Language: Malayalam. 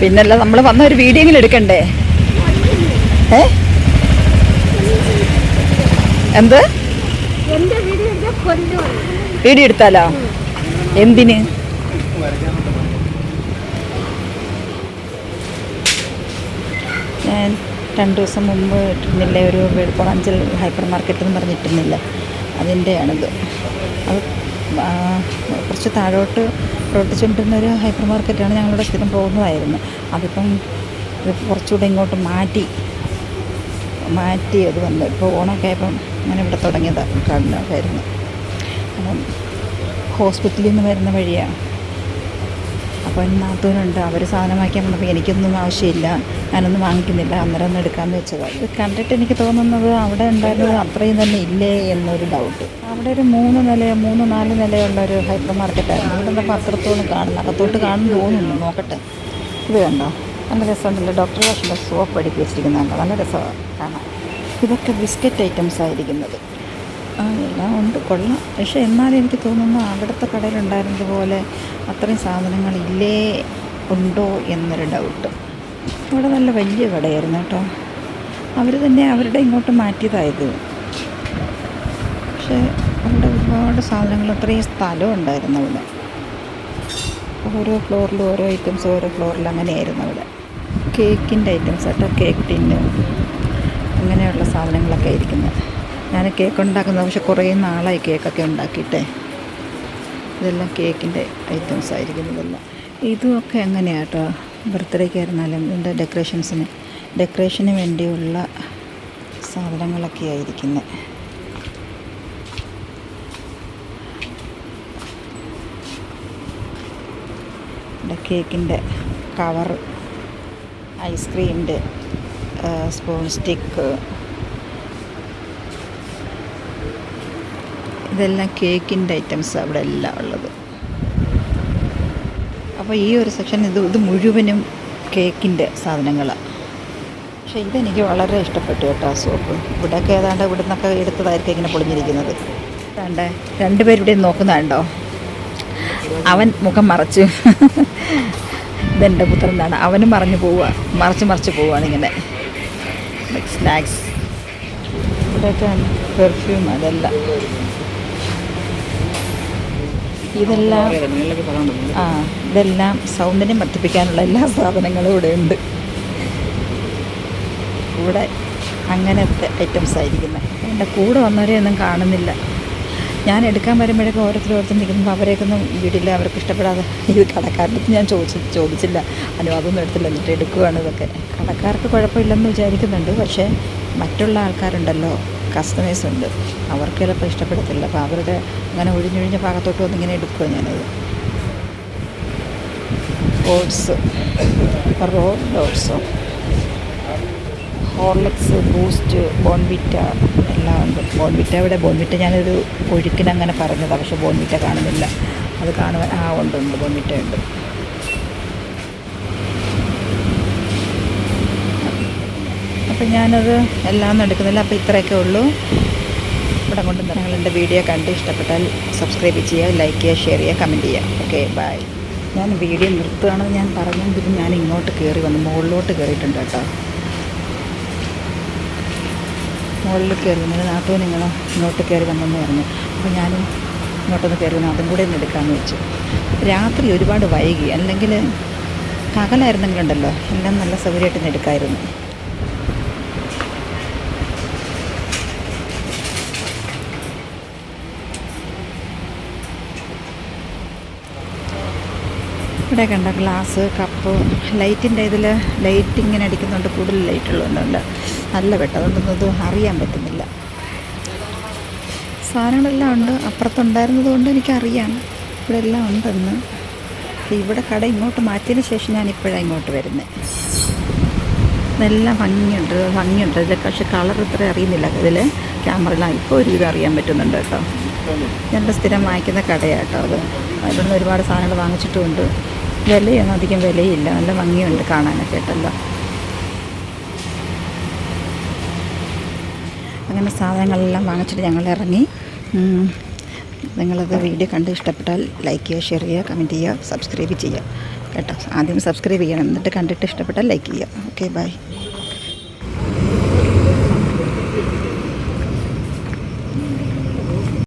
പിന്നല്ല നമ്മൾ വന്ന ഒരു വീഡിയോ എങ്കിലും എടുക്കണ്ടേ? ഏ? എന്ത്? വീഡിയോ എടുത്താലോ? എന്തിന്? ഞാൻ രണ്ട് ദിവസം മുമ്പ് ഇട്ടിരുന്നില്ലേ ഒരു വെളുപ്പണഞ്ചൽ ഹൈപ്പർ മാർക്കറ്റ് എന്ന് പറഞ്ഞിട്ടിരുന്നില്ല? അതിന്റെയാണിത് അത് കുറച്ച് താഴോട്ട് പ്രവർത്തിച്ചുകൊണ്ടിരുന്ന ഒരു ഹൈപ്പർ മാർക്കറ്റാണ് ഞങ്ങളുടെ സ്ഥിരം പോകുന്നതായിരുന്നു. അതിപ്പം കുറച്ചുകൂടെ ഇങ്ങോട്ട് മാറ്റി മാറ്റി അത് വന്നു ഇപ്പോൾ ഓണമൊക്കെ ആയപ്പം അങ്ങനെ ഇവിടെ തുടങ്ങിയതാണ് കാണുന്നതായിരുന്നു. അപ്പം ഹോസ്പിറ്റലിൽ നിന്ന് വരുന്ന വഴിയാണ് അപ്പോൾ നാത്തൂനുണ്ട് അവർ സാധനം വാങ്ങിക്കാൻ വന്നപ്പോൾ എനിക്കൊന്നും ആവശ്യമില്ല. ഞാനൊന്നും വാങ്ങിക്കുന്നില്ല. അന്നേരം ഒന്ന് എടുക്കാമെന്ന് വെച്ചതാണ് ഇത് കണ്ടിട്ട് എനിക്ക് തോന്നുന്നത് അവിടെ ഉണ്ടായിരുന്നത് അത്രയും തന്നെ ഇല്ലേ എന്നൊരു ഡൗട്ട് അവിടെ ഒരു മൂന്ന് നിലയോ മൂന്ന് നാല് നിലയുള്ള ഒരു ഹൈപ്പർ മാർക്കറ്റായിരുന്നു അവിടെ നിന്ന് അത്രത്തോളം കാണുന്നു? അകത്തോട്ട് കാണുന്നു തോന്നുന്നു. നോക്കട്ടെ. ഇത് കണ്ടോ? നല്ല രസമുണ്ടല്ലോ. ഡോക്ടർ ഭാഷയുടെ സോപ്പ് അടുക്കി വെച്ചിരിക്കുന്നതാണ് നല്ല രസമാണ് കാണാൻ. ഇതൊക്കെ ബിസ്ക്കറ്റ് ഐറ്റംസ് ആയിരിക്കുന്നത്. എല്ലാം ഉണ്ട്. കൊള്ളാം. പക്ഷെ എന്നാലും എനിക്ക് തോന്നുന്നു അവിടുത്തെ കടയിലുണ്ടായിരുന്നത് പോലെ അത്രയും സാധനങ്ങളില്ലേ ഉണ്ടോ എന്നൊരു ഡൗട്ട് ഇവിടെ നല്ല വലിയ കടയായിരുന്നു കേട്ടോ. അവർ തന്നെ അവരുടെ ഇങ്ങോട്ട് മാറ്റിയതായത്. പക്ഷേ അവിടെ ഒരുപാട് സാധനങ്ങൾ അത്രയും സ്ഥലം ഉണ്ടായിരുന്നു അവിടെ. ഓരോ ഫ്ലോറിലും ഓരോ ഐറ്റംസ് ഓരോ ഫ്ലോറിൽ അങ്ങനെയായിരുന്നു അവിടെ. കേക്കിന്റെ ഐറ്റംസ് കേട്ടോ കേക്ക് ടിന്നും അങ്ങനെയുള്ള സാധനങ്ങളൊക്കെ ഇരിക്കുന്നത് ഞാൻ കേക്ക് ഉണ്ടാക്കുന്നത് പക്ഷെ കുറേ നാളായി കേക്കൊക്കെ ഉണ്ടാക്കിയിട്ടേ. ഇതെല്ലാം കേക്കിന്റെ ഐറ്റംസ് ആയിരിക്കും ഇതെല്ലാം. ഇതുമൊക്കെ എങ്ങനെയാണ് കേട്ടോ ബർത്ത്ഡേക്ക് ആയിരുന്നാലും ഇതിന്റെ ഡെക്കറേഷൻസിന് ഡെക്കറേഷന് വേണ്ടിയുള്ള സാധനങ്ങളൊക്കെ ആയിരിക്കുന്നത് കേക്കിന്റെ കവർ ഐസ്ക്രീമിന്റെ സ്പൂൺ സ്റ്റിക്ക് ഇതെല്ലാം കേക്കിന്റെ ഐറ്റംസ് അവിടെ എല്ലാം ഉള്ളത്. അപ്പോൾ ഈ ഒരു സെക്ഷൻ ഇത് ഇത് മുഴുവനും കേക്കിന്റെ സാധനങ്ങളാണ് പക്ഷേ ഇതെനിക്ക് വളരെ ഇഷ്ടപ്പെട്ടു കേട്ടോ ആ സോപ്പ്. ഇവിടെയൊക്കെ ഏതാണ്ട് ഇവിടെ നിന്നൊക്കെ എടുത്തതായിരിക്കും ഇങ്ങനെ പൊളിഞ്ഞിരിക്കുന്നത്. വേണ്ടേ രണ്ടുപേരുടെ നോക്കുന്നതാണ്ടോ അവൻ മുഖം മറച്ചു. ഇതെന്റെ പുത്രനാണ്. അവനും മറഞ്ഞു പോവുക. മറച്ച് മറിച്ച് പോവുകയാണ് ഇങ്ങനെ. സ്നാക്സ് ഇവിടെയൊക്കെ പെർഫ്യൂം അതെല്ലാം. ഇതെല്ലാം ആ ഇതെല്ലാം സൗന്ദര്യം വർദ്ധിപ്പിക്കാനുള്ള എല്ലാ സാധനങ്ങളും ഇവിടെ ഉണ്ട്. ഇവിടെ അങ്ങനത്തെ ഐറ്റംസ് ആയിരിക്കുന്നത് എന്റെ കൂടെ വന്നവരെ ഒന്നും കാണുന്നില്ല. ഞാൻ എടുക്കാൻ വരുമ്പോഴൊക്കെ ഓരോരുത്തർ ഓരോരുത്തർ നിൽക്കുമ്പോൾ അവരെയൊക്കെ ഒന്നും വീട്ടില്ല അവർക്ക് ഇഷ്ടപ്പെടാതെ ഇത് കടക്കാരുടെ അടുത്ത് ഞാൻ ചോദിച്ചു ചോദിച്ചില്ല. അനുവാദമൊന്നും എടുത്തില്ല. എന്നിട്ട് എടുക്കുകയാണ് ഇതൊക്കെ. കടക്കാർക്ക് കുഴപ്പമില്ലെന്ന് വിചാരിക്കുന്നുണ്ട്. പക്ഷേ മറ്റുള്ള ആൾക്കാരുണ്ടല്ലോ. കസ്റ്റമേഴ്സ് ഉണ്ട് അവർക്ക് ചിലപ്പോൾ ഇഷ്ടപ്പെടത്തില്ല. അപ്പോൾ അവരുടെ അങ്ങനെ ഒഴിഞ്ഞൊഴിഞ്ഞ ഭാഗത്തോട്ട് വന്ന് ഇങ്ങനെ എടുക്കുക ഞാനത്. ഓട്സ് റോ ഓട്സോ ഹോർലിക്സ് ബൂസ്റ്റ് ബോൺവിറ്റ എല്ലാം ഉണ്ട്. ബോൺവിറ്റ ഇവിടെ ബോൺവിറ്റ ഞാനൊരു ഒഴുക്കിനങ്ങനെ പറഞ്ഞതാണ് പക്ഷേ ബോൺവിറ്റ കാണുന്നില്ല. അത് കാണുവാൻ ആ ഉണ്ട് ഉണ്ട്. ബോൺവിറ്റ ഉണ്ട്. അപ്പം ഞാനത് എല്ലാം എടുക്കുന്നില്ല. അപ്പോൾ ഇത്രയൊക്കെ ഉള്ളൂ. ഇവിടെ കൊണ്ട് എന്റെ വീഡിയോ കണ്ട് ഇഷ്ടപ്പെട്ടാൽ സബ്സ്ക്രൈബ് ചെയ്യുക ലൈക്ക് ചെയ്യുക ഷെയർ ചെയ്യുക കമന്റ് ചെയ്യുക. ഓക്കെ ബൈ ഞാൻ വീഡിയോ നിർത്തുകയാണെന്ന് ഞാൻ പറഞ്ഞെങ്കിലും ഞാൻ ഇങ്ങോട്ട് കയറി വന്നു. മുകളിലോട്ട് കയറിയിട്ടുണ്ട് കേട്ടോ. മുകളിൽ കയറി വന്നത് നാട്ടു നിങ്ങൾ ഇങ്ങോട്ട് കയറി വന്നെന്ന് പറഞ്ഞു. അപ്പോൾ ഞാൻ ഇങ്ങോട്ടൊന്ന് കയറി വന്നു. അതും കൂടെ ഒന്ന് എടുക്കാമെന്ന് വെച്ചു. രാത്രി ഒരുപാട് വൈകി. അല്ലെങ്കിൽ പകലായിരുന്നെങ്കിലുണ്ടല്ലോ. എല്ലാം നല്ല സൗകര്യമായിട്ട് ഇന്ന് എടുക്കാമായിരുന്നു ഇവിടെ കണ്ട ഗ്ലാസ് കപ്പ് ലൈറ്റിന്റെ ഇതിൽ ലൈറ്റ് ഇങ്ങനെ അടിക്കുന്നുണ്ട് കൂടുതൽ ലൈറ്റ് ഉള്ളതുകൊണ്ട് നല്ല വെട്ടം. അതുകൊണ്ടൊന്നും ഇത് അറിയാൻ പറ്റുന്നില്ല. സാധനങ്ങളെല്ലാം ഉണ്ട്. അപ്പുറത്തുണ്ടായിരുന്നത് കൊണ്ട് എനിക്കറിയാം. ഇവിടെ എല്ലാം ഉണ്ടെന്ന് ഇവിടെ കട ഇങ്ങോട്ട് മാറ്റിയതിന് ശേഷം ഞാൻ ഇപ്പോഴാണ് ഇങ്ങോട്ട് വരുന്നത് ഇതെല്ലാം ഭംഗിയുണ്ട്. ഭംഗിയുണ്ട്. ഇതിൽ പക്ഷേ കളർ ഇത്ര അറിയുന്നില്ല ഇതിൽ ക്യാമറയിലാണ് ഇപ്പോൾ ഒരു ഒരുവിധം അറിയാൻ പറ്റുന്നുണ്ട് കേട്ടോ. ഞങ്ങളുടെ സ്ഥിരം വാങ്ങിക്കുന്ന കടയാട്ടോ കേട്ടോ അത്. നിന്ന് ഒരുപാട് സാധനങ്ങൾ വാങ്ങിച്ചിട്ടുമുണ്ട്. വിലയൊന്നും അധികം വിലയില്ല. നല്ല ഭംഗിയുണ്ട് കാണാനൊക്കെ കേട്ടല്ലോ. അങ്ങനെ സാധനങ്ങളെല്ലാം വാങ്ങിച്ചിട്ട് ഞങ്ങൾ ഇറങ്ങി. നിങ്ങളത് വീഡിയോ കണ്ട് ഇഷ്ടപ്പെട്ടാൽ ലൈക്ക് ചെയ്യുക ഷെയർ ചെയ്യുക കമന്റ് ചെയ്യുക സബ്സ്ക്രൈബ് ചെയ്യുക. കേട്ടോ. ആദ്യം സബ്സ്ക്രൈബ് ചെയ്യണം. എന്നിട്ട് കണ്ടിട്ട് ഇഷ്ടപ്പെട്ടാൽ ലൈക്ക് ചെയ്യുക. Okay bye.